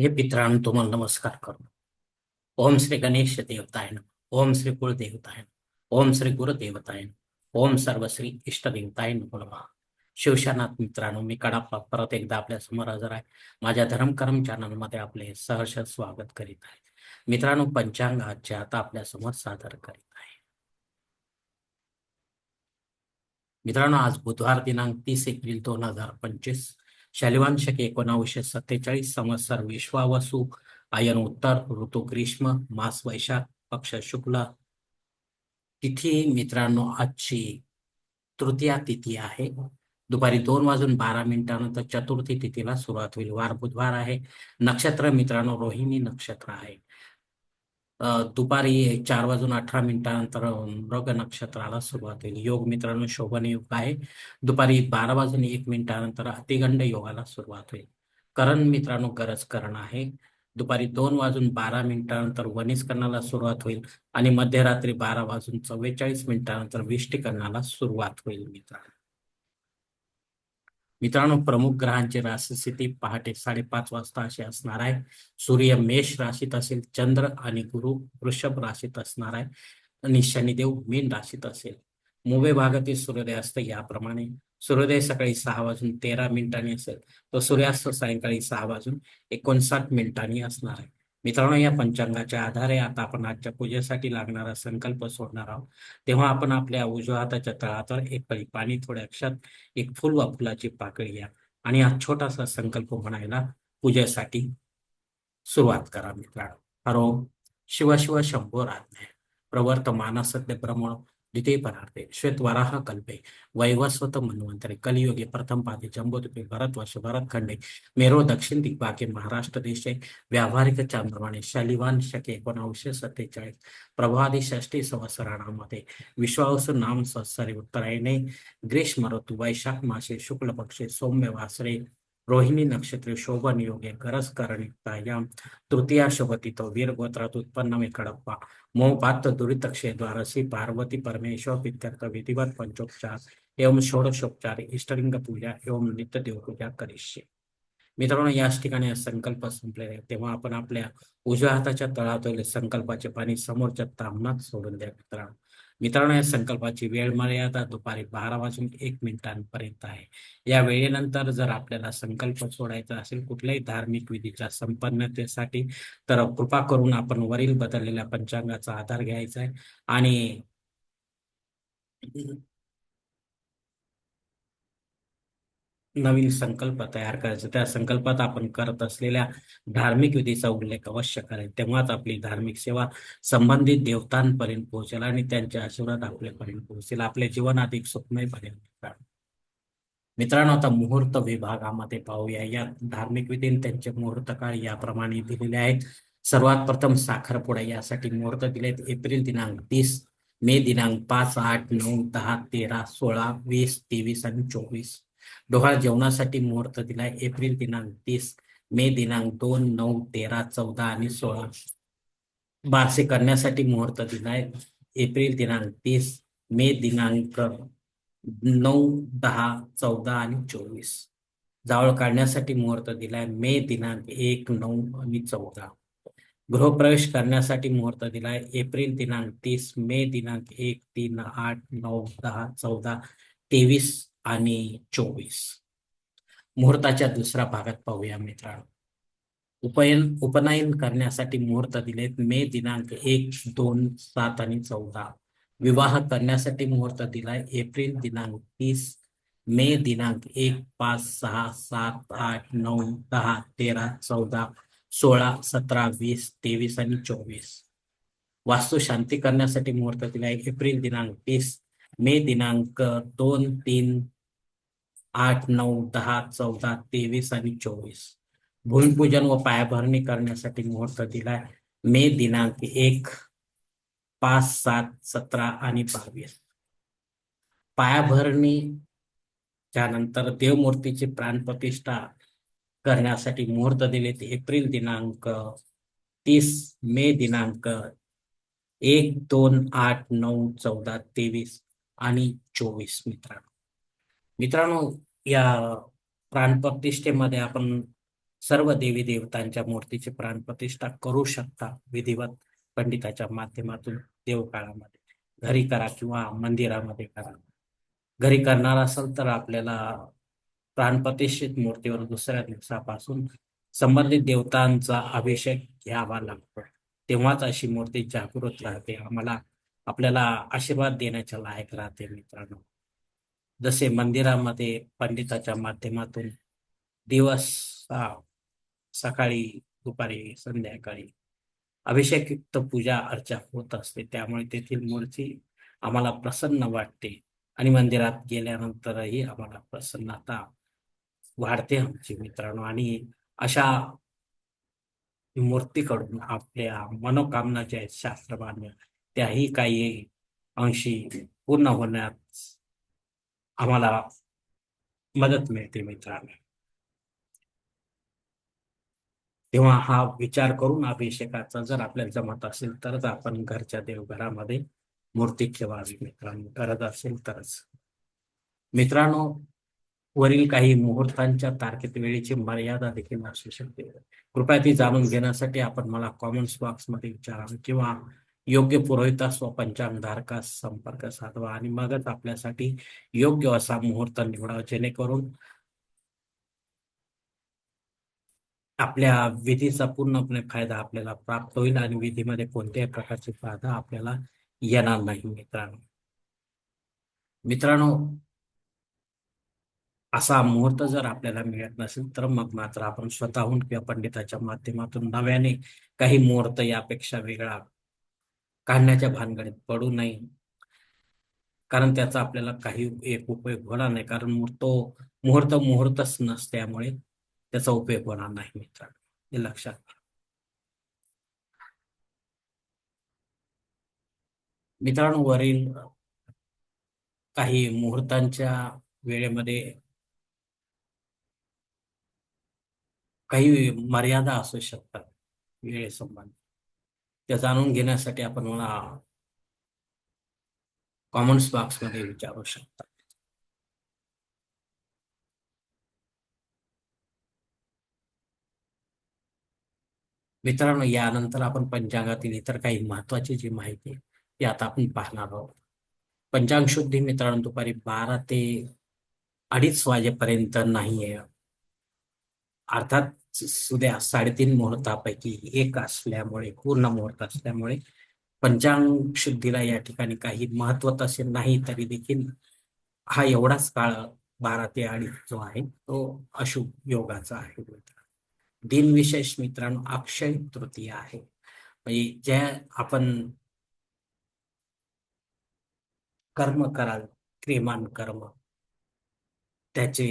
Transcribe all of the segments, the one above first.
हे पित्रांनो तुम्हाला नमस्कार करतो ओम श्री गणेश देवताय ओम श्री कुलदेवताय ओम श्री गुरुदेवताय ओम सर्व श्री इष्टदेवताय नमः शिवशानाथ मित्रांनो मी कडाप्पा परत एकदा आपल्यासमोर हजर आहे. माझ्या धर्मकर्म चॅनलमध्ये आपले सहर्ष स्वागत करीत आहे. मित्रांनो पंचांग आजचे आता आपल्यासमोर सादर करीत आहे. मित्रांनो आज बुधवार दिनांक तीस एप्रिल दोन हजार पंचवीस. शालिवान शके एकोणावीसशे सत्तेचाळीस संवत्सर विश्वावसु आयन उत्तर ऋतू ग्रीष्म मास वैशाख पक्ष शुक्ल. तिथी मित्रांनो आजची तृतीया तिथी आहे. दुपारी दोन वाजून बारा मिनिटानंतर चतुर्थी तिथीला सुरुवात होईल. वार बुधवार आहे. नक्षत्र मित्रांनो रोहिणी नक्षत्र आहे. दुपारी चार वाजून अठरा मिनिटानंतर मृग नक्षत्राला सुरुवात होईल. योग मित्रांनो शोभन योग आहे. दुपारी बारा वाजून एक मिनिटानंतर अतिगंड योगाला सुरुवात होईल. करण मित्रांनो गरज करण आहे. दुपारी दोन वाजून बारा मिनिटानंतर वनिस्करणाला सुरुवात होईल आणि मध्यरात्री बारा वाजून चव्वेचाळीस मिनिटानंतर विष्टीकरणाला सुरुवात होईल मित्रांनो. मित्रांनो प्रमुख ग्रहांची राशीस्थिती पहाटे साडेपाच वाजता अशी असणार आहे. सूर्य मेष राशीत असेल चंद्र आणि गुरु वृषभ राशीत असणार आहे आणि शनिदेव मीन राशीत असेल. मुंबई भागातील सूर्योदय असतं याप्रमाणे. सूर्योदय सकाळी सहा वाजून तेरा मिनिटांनी असेल तर सूर्यास्त सायंकाळी सहा वाजून एकोणसाठ मिनिटांनी असणार आहे. मित्रांनो या पंचांगाच्या आधारे आता आपण आजच्या पूजेसाठी लागणारा संकल्प सोडणार आहोत. तेव्हा आपण आपल्या उजव्या हाताच्या तळातर एक पळी पाणी थोड्या अक्षात एक फुल वा फुलाची पाकळी घ्या आणि हा छोटासा संकल्प म्हणायला पूजेसाठी सुरुवात करा मित्रांनो. हरो शिव शिव शंभो राज्ञ प्रवर्तमान सत्य ब्रह्मण द्वितीय परार्थे श्वेत वराह कल्पे. वैवस्वत मन्वंतरे. कलियुगे प्रथम पादे. जंबोदुपे भरतवर्ष. भरतखंडे. मेरो दक्षिण दिग्भागे महाराष्ट्र देशे व्यावहारिक चांद्रमाने शलिवान शके. एकोणावीसशे सत्तेचाळीस. प्रभादी षष्टी संवत्सराणामध्ये. विश्वावसु नाम संवत्सरे. उत्तरायणे. ग्रीष्म ऋतू वैशाख मासे. शुक्ल पक्षे. सौम्य वासरे. रोहिणी नक्षत्रे शोभन योगे गरज करणितायाम तृतीया शोभतितो वीर गोत्रात उत्पन्न मे कडप्पा मोहपात दुरितक्षे द्वारसी पार्वती परमेश्वर पित्यर्थ विधिवत पंचोपचार एवं षोडशोपचार इष्टलिंग पूजा एवं नित्य देवपूजा करिष्ये मित्रांनो याच ठिकाणी संकल्प संपलेले आहे. तेव्हा आपण आपल्या उजव्या हाताच्या तळातील संकल्पाचे पाणी समोरच्या तामणात सोडून द्या मित्रांनो. मित्रांनो या संकल्पाची वेळ मर्यादा दुपारी बारा वाजून एक मिनिटांपर्यंत आहे. या वेळेनंतर जर आपल्याला संकल्प सोडायचा असेल कुठल्याही धार्मिक विधीच्या संपन्नतेसाठी तर कृपा करून आपण वरील बदललेल्या पंचांगाचा आधार घ्यायचा आहे. आणि नवीन संकल्प तयार करायचा. त्या संकल्पात आपण करत असलेल्या धार्मिक विधीचा उल्लेख अवश्य करायचा. तेव्हाच आपली धार्मिक सेवा संबंधित देवतांपर्यंत पोहोचेल आणि त्यांच्या आशीर्वाद आपल्यापर्यंत पोहोचेल. आपले जीवन अधिक सुखमय पर्यंत मित्रांनो आता मुहूर्त विभागामध्ये पाहूया. या धार्मिक विधी त्यांचे मुहूर्त काळ याप्रमाणे दिलेले आहेत. सर्वात प्रथम साखरपुडा. यासाठी मुहूर्त दिलेत. एप्रिल दिनांक तीस मे दिनांक पाच आठ नऊ दहा तेरा सोळा वीस तेवीस आणि चोवीस. डोहाळ जेवणासाठी मुहूर्त दिलाय एप्रिल दिनांक तीस मे दिनांक दोन नऊ तेरा चौदा आणि सोळा. बारसे करण्यासाठी मुहूर्त दिलाय एप्रिल दिनांक तीस मे दिनांक नऊ दहा चौदा आणि चोवीस. जावळ काढण्यासाठी मुहूर्त दिलाय मे दिनांक एक नऊ आणि चौदा. गृहप्रवेश करण्यासाठी मुहूर्त दिलाय एप्रिल दिनांक तीस मे दिनांक एक तीन आठ नऊ दहा चौदा तेवीस आणि चोवीस. मुहूर्ताच्या दुसऱ्या भागात पाहूया मित्रांनो. उपयन उपनयन करण्यासाठी मुहूर्त दिलेत. मे दिनांक एक दोन सात आणि चौदा. विवाह करण्यासाठी मुहूर्त दिलाय. एप्रिल दिनांक तीस मे दिनांक एक पाच सहा सात आठ नऊ दहा तेरा चौदा सोळा सतरा वीस तेवीस आणि चोवीस. वास्तू शांती करण्यासाठी मुहूर्त दिलाय. एप्रिल दिनांक तीस मे दिनांक दोन तीन आठ नऊ दहा चौदा तेवीस आणि चोवीस. भूमिपूजन व पायाभरणी करण्यासाठी मुहूर्त दिलाय. मे दिनांक एक पाच सात सतरा आणि बावीस. पायाभरणी त्यानंतर देवमूर्तीची प्राणप्रतिष्ठा करण्यासाठी मुहूर्त दिले ते एप्रिल दिनांक तीस मे दिनांक एक दोन आठ नऊ चौदा तेवीस आणि चोवीस मित्रांनो. मित्रांनो या प्राणप्रतिष्ठेमध्ये आपण सर्व देवी देवतांच्या मूर्तीची प्राणप्रतिष्ठा करू शकता विधिवत पंडिताच्या माध्यमातून देवकाळामध्ये. घरी करा किंवा मंदिरामध्ये करा. घरी करणार असेल तर आपल्याला प्राणप्रतिष्ठित मूर्तीवर दुसऱ्या दिवसापासून संबंधित देवतांचा अभिषेक घ्यावा लागतो. तेव्हाच अशी मूर्ती जागृत राहते. आम्हाला आपल्याला आशीर्वाद देण्याच्या लायक राहते मित्रांनो. जसे मंदिरामध्ये पंडिताच्या माध्यमातून दिवस सकाळी दुपारी संध्याकाळी अभिषेकयुक्त पूजा अर्चा होत असते. त्यामुळे तेथील मूर्ती आम्हाला प्रसन्न वाटते आणि मंदिरात गेल्यानंतरही आम्हाला प्रसन्नता वाढते आमची मित्रांनो. आणि अशा मूर्तीकडून आपल्या मनोकामना ज्या आहेत शास्त्रमान्य त्याही काही अंशी पूर्ण होण्यात आम्हाला मदत मिळते मित्रांनो. तेव्हा हा विचार करून अभिषेकाचा जर आपल्याला जमत असेल तरच आपण घरच्या देवघरामध्ये मूर्ती ठेवावी मित्रांनो. करत असेल तरच. मित्रांनो वरील काही मुहूर्तांच्या तारखेत वेळेची मर्यादा देखील असू शकते. कृपया ती जाणून घेण्यासाठी आपण मला कॉमेंट्स बॉक्समध्ये विचारावे किंवा योग्य पुरोहितास व पंचांगधारकास संपर्क साधवा आणि मगच आपल्यासाठी योग्य असा मुहूर्त निवडावा जेणेकरून आपल्या विधीचा पूर्णपणे फायदा आपल्याला प्राप्त होईल आणि विधीमध्ये कोणत्याही प्रकारची बाधा आपल्याला येणार नाही मित्रांनो. मित्रांनो असा मुहूर्त जर आपल्याला मिळत नसेल तर मग मात्र आपण स्वतःहून किंवा पंडिताच्या माध्यमातून नव्याने काही मुहूर्त यापेक्षा वेगळा काढण्याच्या भानगडीत पडू नये. कारण त्याचा आपल्याला काही एक उपयोग होणार नाही. कारण तो मुहूर्त मुहूर्तच नसल्यामुळे त्याचा उपयोग होणार नाही मित्रांनो. हे लक्षात मित्रांनो वरील काही मुहूर्तांच्या वेळेमध्ये काही मर्यादा असू शकतात. वेळेसंबंधी. त्या जाणून घेण्यासाठी आपण मला कॉमेंट्स बॉक्समध्ये विचारू शकता. मित्रांनो यानंतर आपण पंचांगातील इतर काही महत्वाची जी माहिती ती आता आपण पाहणार आहोत. पंचांग शुद्धी मित्रांनो दुपारी बारा ते अडीच वाजेपर्यंत नाही आहे अर्थात सुद्या साडेतीन मुहूर्तापैकी एक असल्यामुळे पूर्ण मुहूर्त असल्यामुळे पंचांग शुद्धीला या ठिकाणी काही महत्त्व तसे नाही तरी देखील हा एवढाच काळ बारा ते अडीच जो आहे तो अशुभ योगाचा आहे. दिनविशेष मित्रांनो अक्षय तृतीय आहे. म्हणजे ज्या आपण कर्म कराल क्रियमान कर्म त्याचे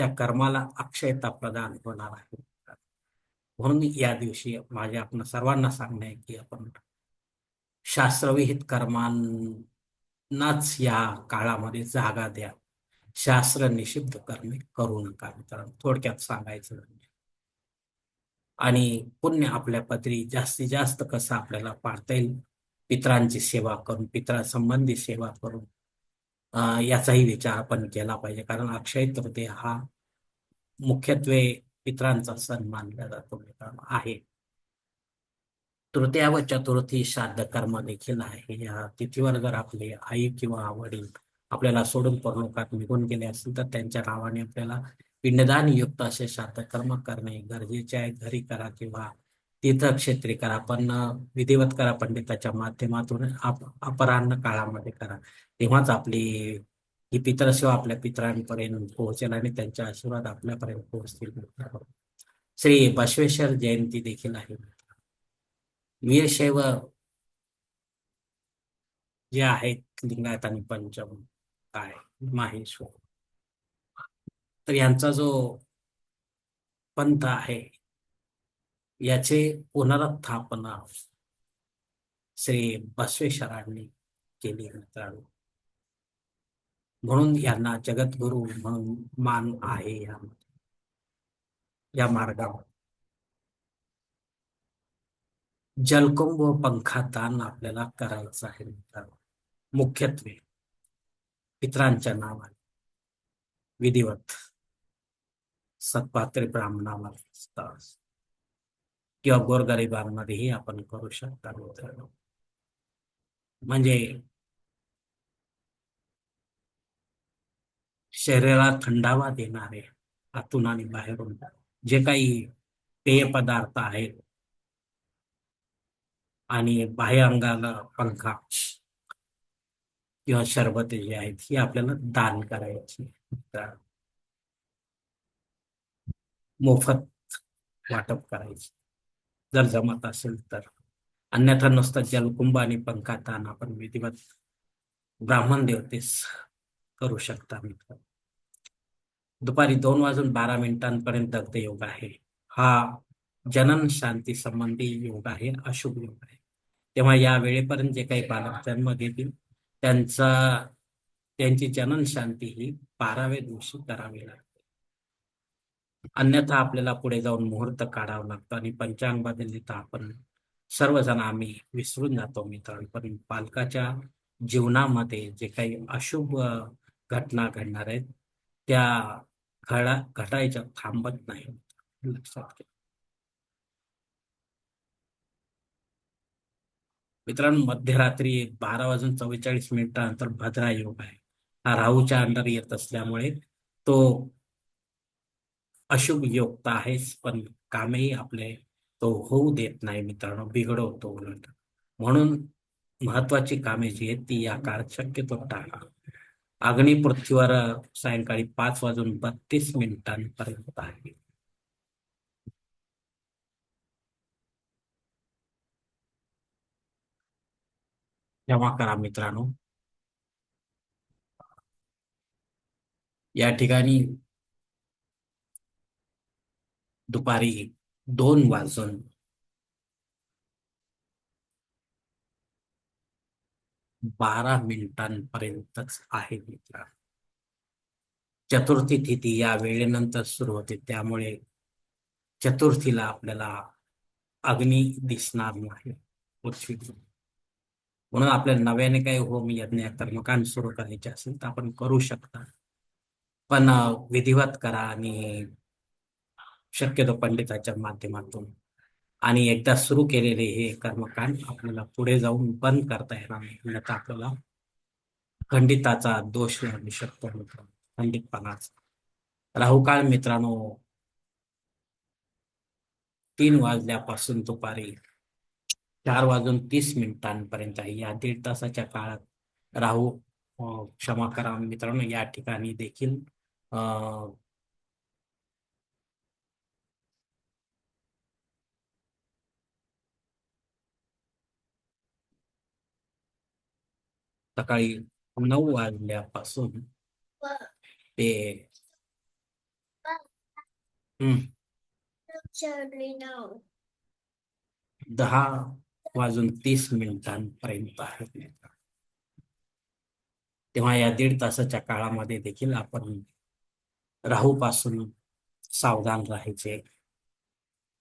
त्या कर्माला अक्षयता प्रदान होणार आहे. म्हणून या दिवशी माझे आपण सर्वांना सांगणे आहे की आपण शास्त्रविहित कर्मांनाच या काळामध्ये जागा द्या. शास्त्र निषिद्ध कर्मे करू नका मित्रांनो. थोडक्यात सांगायचं म्हणजे. आणि पुण्य आपल्या पत्री जास्तीत जास्त कसं आपल्याला पाळता येईल? पित्रांची सेवा करून पित्रासंबंधी सेवा करून याचाही विचार आपण केला पाहिजे. कारण अक्षय तृतीय हा मुख्यत्वे पित्रांचा सण मानला जातो मित्रांनो आहे. तृतीया व चतुर्थी श्राद्ध कर्म देखील आहे. या तिथीवर जर आपले आई किंवा वडील आपल्याला सोडून परलोकात निघून गेले असतील तर त्यांच्या नावाने आपल्याला पिंडदान युक्त असे श्राद्ध कर्म करणे गरजेचे आहे. घरी करा किंवा तीर्थक्षेत्री करा पण विधिवत करा पंडिताच्या माध्यमातून अपराह्न काळामध्ये करा. तेव्हाच आपली ही पितरसेवा आपल्या पितरांपर्यंत पोहोचेल आणि त्यांच्या आशीर्वाद आपल्यापर्यंत पोहोचतील. श्री बसवेश्वर जयंती देखील आहे. वीरशैव जे आहेत लिंगायत आणि पंचम काय? माहेश्वर. तर यांचा जो पंथ आहे याचे पुनरुत्थापना श्री बसवेश्वरांनी केली मित्रांनो. म्हणून यांना जगद्गुरु म्हणून मान आहे या मार्गावर. जलकुंभ व आपल्याला करायचं आहे मित्रांनो. मुख्यत्वे पित्रांच्या नावाने. विधिवत. सत्पात्री ब्राह्मणाला किंवा गोरगरिबांमध्येही आपण करू शकता मित्रांनो. म्हणजे शरीराला थंडावा देणारे आतून आणि बाहेरून जे काही पेय पदार्थ आहेत आणि बाह्य अंगाला पंखा किंवा शरबते जे आहेत ही आपल्याला दान करायची. मोफत वाटप करायची. जर जमत असेल तर. अन्यथा नुसतं जलकुंभ आणि पंखा दान आपण विधिवत ब्राह्मण देवतेस करू शकता मित्र. दुपारी दोन वाजून बारा मिनिटांपर्यंत दग्ध योग आहे. हा जनन शांती संबंधी योग आहे अशुभ योग आहे. तेव्हा या वेळेपर्यंत जे काही बालक जन्म घेतील त्यांचा त्यांची जनन शांती ही बाराव्या दिवशी करावी लागते. अन्यथा आपल्याला पुढे जाऊन मुहूर्त काढावं लागतं आणि पंचांग बदलली तर आपण सर्वजण आम्ही विसरून जातो मित्रांनो. पण पालकाच्या जीवनामध्ये जे काही अशुभ घटना घडणार आहेत त्या घडा घटायच्या थांबत नाही. लक्षात घ्या मित्रांनो मध्यरात्री बारा वाजून चव्वेचाळीस मिनिटानंतर भद्रा योग आहे. हा राहूच्या अंडर येत असल्यामुळे तो अशुभ योग तर आहेच पण कामेही आपले तो होऊ देत नाही मित्रांनो बिघडवतो उलट. म्हणून महत्वाची कामे जी आहेत ती या काळात शक्यतो टाळा. अग्नी पृथ्वीवर सायंकाळी पाच वाजून बत्तीस मिनिटांपर्यंत आहे. क्षमा करा मित्रांनो. या ठिकाणी दुपारी दोन वाजून बारा मिनिटांपर्यंतच आहे मित्र. चतुर्थी तिथी या वेळेनंतर सुरू होते. त्यामुळे चतुर्थीला आपल्याला अग्नी दिसणार नाही. पृथ्वी म्हणून आपल्याला नव्याने काही होम यज्ञ कर्मकांड सुरू करायचे असेल तर आपण करू शकता. पण विधिवत करा आणि शक्यतो पंडिताच्या माध्यमातून आणि एकदा सुरू केलेले हे कर्मकांड आपल्याला पुढे जाऊन बंद करता येणार नाही. म्हणजे आपल्याला खंडिताचा दोष लागू शकतो मित्र खंडितपणाचा. राहुकाळ मित्रांनो तीन वाजल्यापासून दुपारी चार वाजून तीस मिनिटांपर्यंत आहे. या दीड तासाच्या काळात राहू क्षमा करा मित्रांनो. या ठिकाणी देखील सकाळी नऊ वाजल्यापासून ते दहा वाजून तीस मिनिटांपर्यंत आहे तेव्हा या दीड तासाच्या काळामध्ये देखील आपण राहूपासून सावधान राहायचे.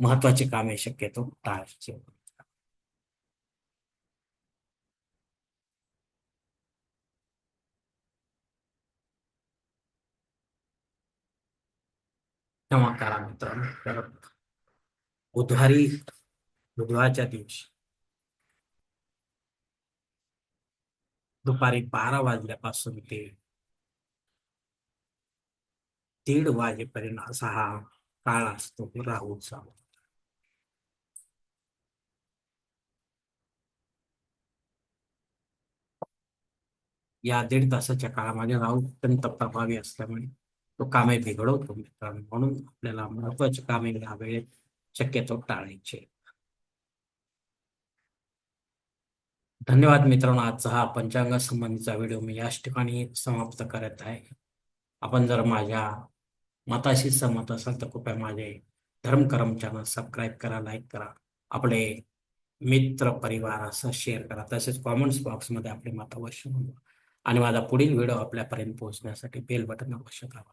महत्त्वाचे कामे शक्यतो टाळायचे. क्षमा करा मित्रांनो बुधवारी बुधवारच्या दिवशी दुपारी बारा वाजल्यापासून ते दीड वाजेपर्यंत असा हा काळ असतो राहूचा या दीड तासाच्या काळामध्ये राहू अत्यंत प्रभावी असल्यामुळे तो कामे बिघडवतो मित्रांनो. म्हणून आपल्याला महत्त्वाचे कामे या वेळेत शक्यतो टाळायचे. धन्यवाद मित्रांनो. आजचा हा पंचांगासंबंधीचा व्हिडिओ मी याच ठिकाणी समाप्त करत आहे. आपण जर माझ्या मताशी सहमत असाल तर कृपया माझे धर्मकर्म चॅनल सबस्क्राईब करा लाईक करा. आपले मित्र परिवार असं शेअर करा. तसेच कॉमेंट्स बॉक्समध्ये आपले मत अवश्य नोंदवा. आणि माझा पुढील व्हिडिओ आपल्यापर्यंत पोहोचण्यासाठी बेल बटन अवश्य दाबा.